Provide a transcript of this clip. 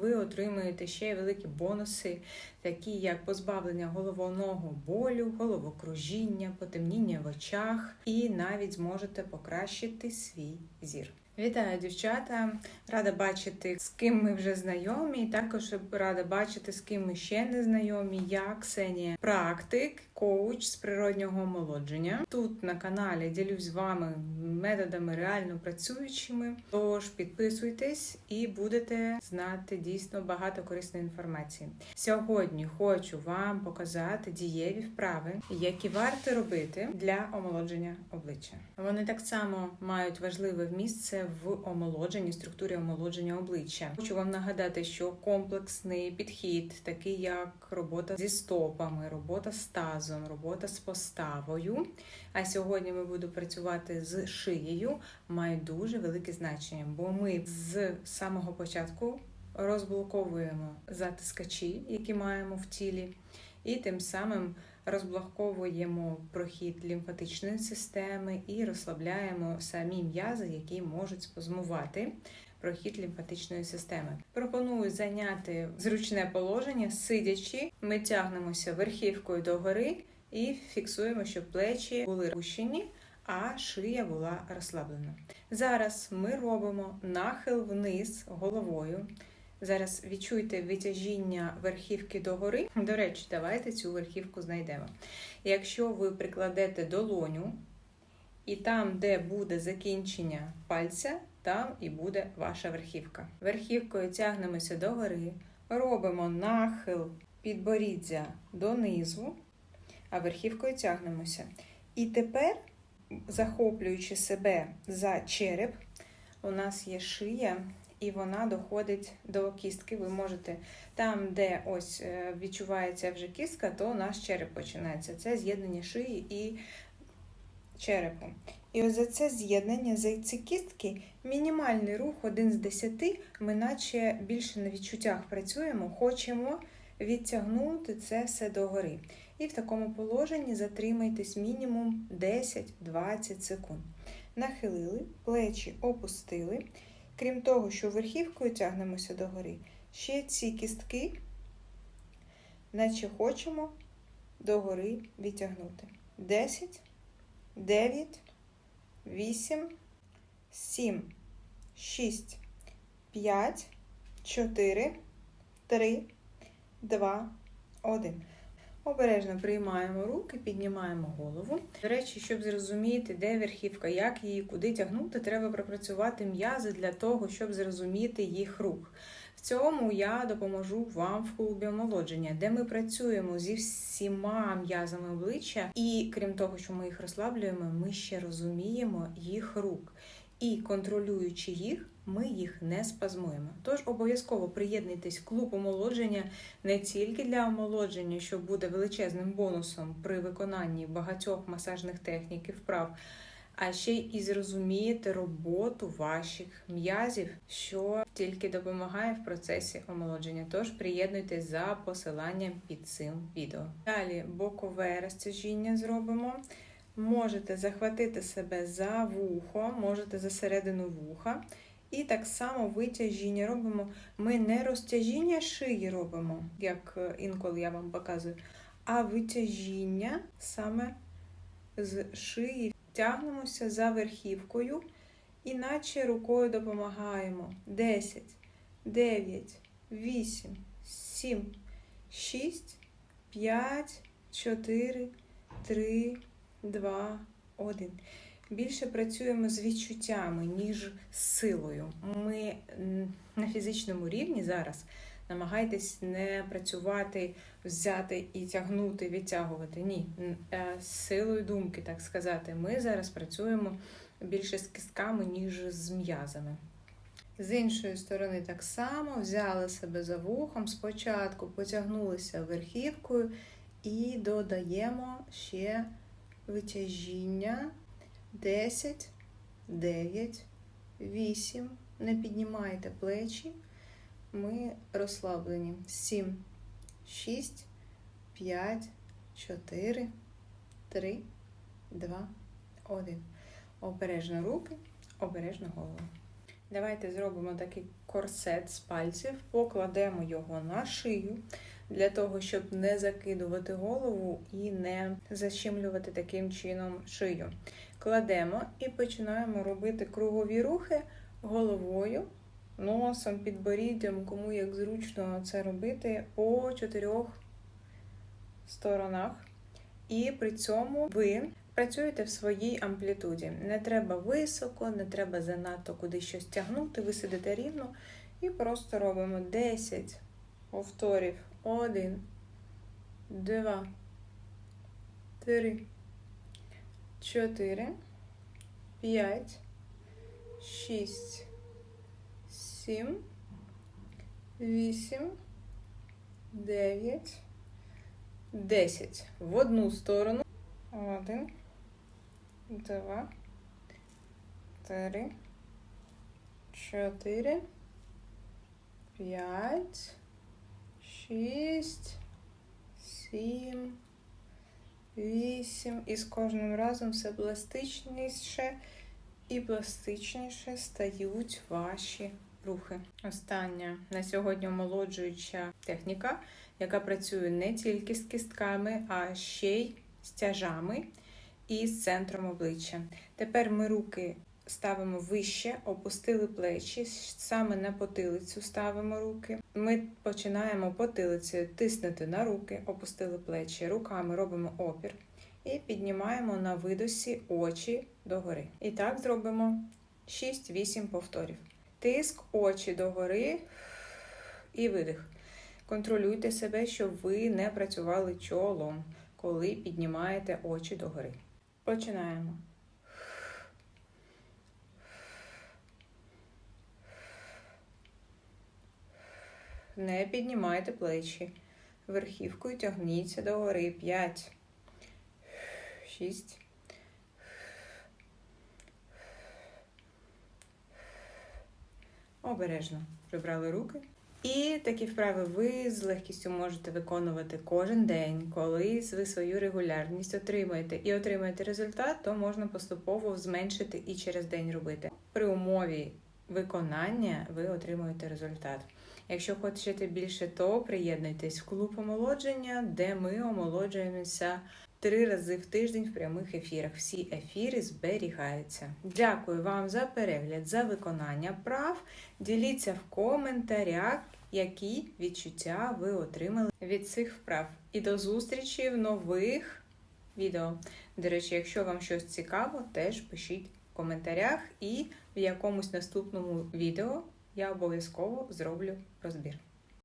ви отримаєте ще великі бонуси, такі як позбавлення головного болю, головокружіння, потемніння в очах, і навіть зможете покращити свій зір. Вітаю, дівчата! Рада бачити, з ким ми вже знайомі. і Також рада бачити, з ким ми ще не знайомі. Я Ксенія, практик, коуч з природнього омолодження. Тут на каналі ділюсь з вами методами реально працюючими. Тож підписуйтесь і будете знати дійсно багато корисної інформації. Сьогодні хочу вам показати дієві вправи, які варто робити для омолодження обличчя. Вони так само мають важливе місце в омолодженні, структурі омолодження обличчя. Хочу вам нагадати, що комплексний підхід, такий як робота зі стопами, робота з тазом, робота з поставою. А сьогодні ми будемо працювати з шиєю, має дуже велике значення, бо ми з самого початку розблоковуємо затискачі, які маємо в тілі, і тим самим розблоковуємо прохід лімфатичної системи і розслабляємо самі м'язи, які можуть спазмувати прохід лімфатичної системи. Пропоную зайняти зручне положення, сидячи, ми тягнемося верхівкою догори і фіксуємо, щоб плечі були опущені, а шия була розслаблена. Зараз ми робимо нахил вниз головою. Зараз відчуйте витяжіння верхівки догори. До речі, давайте цю верхівку знайдемо. Якщо ви прикладете долоню, і там, де буде закінчення пальця, там і буде ваша верхівка. Верхівкою тягнемося догори, робимо нахил підборіддя донизу, а верхівкою тягнемося. І тепер, захоплюючи себе за череп, у нас є шия і вона доходить до кістки. Ви можете там, де ось е, відчувається вже кістка, то наш череп починається. Це з'єднання шиї і черепу. І ось за це з'єднання, за ці кістки, мінімальний рух, один з десяти, ми наче більше на відчуттях працюємо, хочемо відтягнути це все догори. І в такому положенні затримайтесь мінімум 10-20 секунд. Нахилили, плечі опустили. Крім того, що верхівкою тягнемося догори, ще ці кістки, наче хочемо догори відтягнути. 10, 9, 8, 7, 6, 5, 4, 3, 2, 1. Обережно приймаємо руки, піднімаємо голову. До речі, щоб зрозуміти, де верхівка, як її куди тягнути, треба пропрацювати м'язи для того, щоб зрозуміти їх рух. В цьому я допоможу вам в клубі омолодження, де ми працюємо зі всіма м'язами обличчя, і крім того, що ми їх розслаблюємо, ми ще розуміємо їх рук. І контролюючи їх, ми їх не спазмуємо. Тож обов'язково приєднуйтесь в клуб омолодження не тільки для омолодження, що буде величезним бонусом при виконанні багатьох масажних технік і вправ, а ще і зрозумієте роботу ваших м'язів, що тільки допомагає в процесі омолодження. Тож приєднуйтесь за посиланням під цим відео. Далі бокове розтяжіння зробимо. Можете захватити себе за вухо, можете за середину вуха. І так само витяжіння робимо. Ми не розтяжіння шиї робимо, як інколи я вам показую, а витяжіння саме з шиї. Тягнемося за верхівкою, іначе рукою допомагаємо. 10, 9, 8, 7, 6, 5, 4, 3, 2, 1. Більше працюємо з відчуттями, ніж з силою. Ми на фізичному рівні зараз намагайтесь не працювати, взяти і тягнути, відтягувати. Ні, з силою думки, так сказати. Ми зараз працюємо більше з кістками, ніж з м'язами. З іншої сторони, так само взяли себе за вухом, спочатку потягнулися верхівкою і додаємо ще витяжіння. 10, 9, 8. Не піднімайте плечі. Ми розслаблені. 7, 6, 5, 4, 3, 2, 1. Обережно руки, обережно голову. Давайте зробимо такий корсет з пальців, покладемо його на шию для того, щоб не закидувати голову і не защемлювати таким чином шию. Кладемо і починаємо робити кругові рухи головою, носом, підборіддям, кому як зручно це робити по чотирьох сторонах. І при цьому ви працюєте в своїй амплітуді. Не треба високо, не треба занадто куди щось тягнути, ви сидите рівно і просто робимо 10 повторів. 1, 2, 3, 4, 5, 6, 7, 8, 9, 10. В одну сторону. Один, два, три, чотири, п'ять, шість, сім, вісім. І з кожним разом все пластичніше і пластичніше стають ваші рухи. Остання на сьогодні омолоджуюча техніка, яка працює не тільки з кістками, а ще й з тяжами і з центром обличчя. Тепер ми руки ставимо вище, опустили плечі, саме на потилицю ставимо руки. Ми починаємо потилицею тиснути на руки, опустили плечі, руками робимо опір і піднімаємо на видосі очі догори. І так зробимо 6-8 повторів. Тиск очі догори і видих. Контролюйте себе, щоб ви не працювали чолом, коли піднімаєте очі догори. Починаємо. Не піднімайте плечі. Верхівкою тягніться догори. 5, 6, Обережно прибрали руки. І такі вправи ви з легкістю можете виконувати кожен день, коли ви свою регулярність отримаєте і отримаєте результат, то можна поступово зменшити і через день робити. При умові виконання ви отримуєте результат. Якщо хочете більше, то приєднуйтесь в клуб омолодження, де ми омолоджуємося три рази в тиждень в прямих ефірах. Всі ефіри зберігаються. Дякую вам за перегляд, за виконання прав. Діліться в коментарях, які відчуття ви отримали від цих вправ. І до зустрічі в нових відео. До речі, якщо вам щось цікаво, теж пишіть в коментарях, і в якомусь наступному відео я обов'язково зроблю розбір.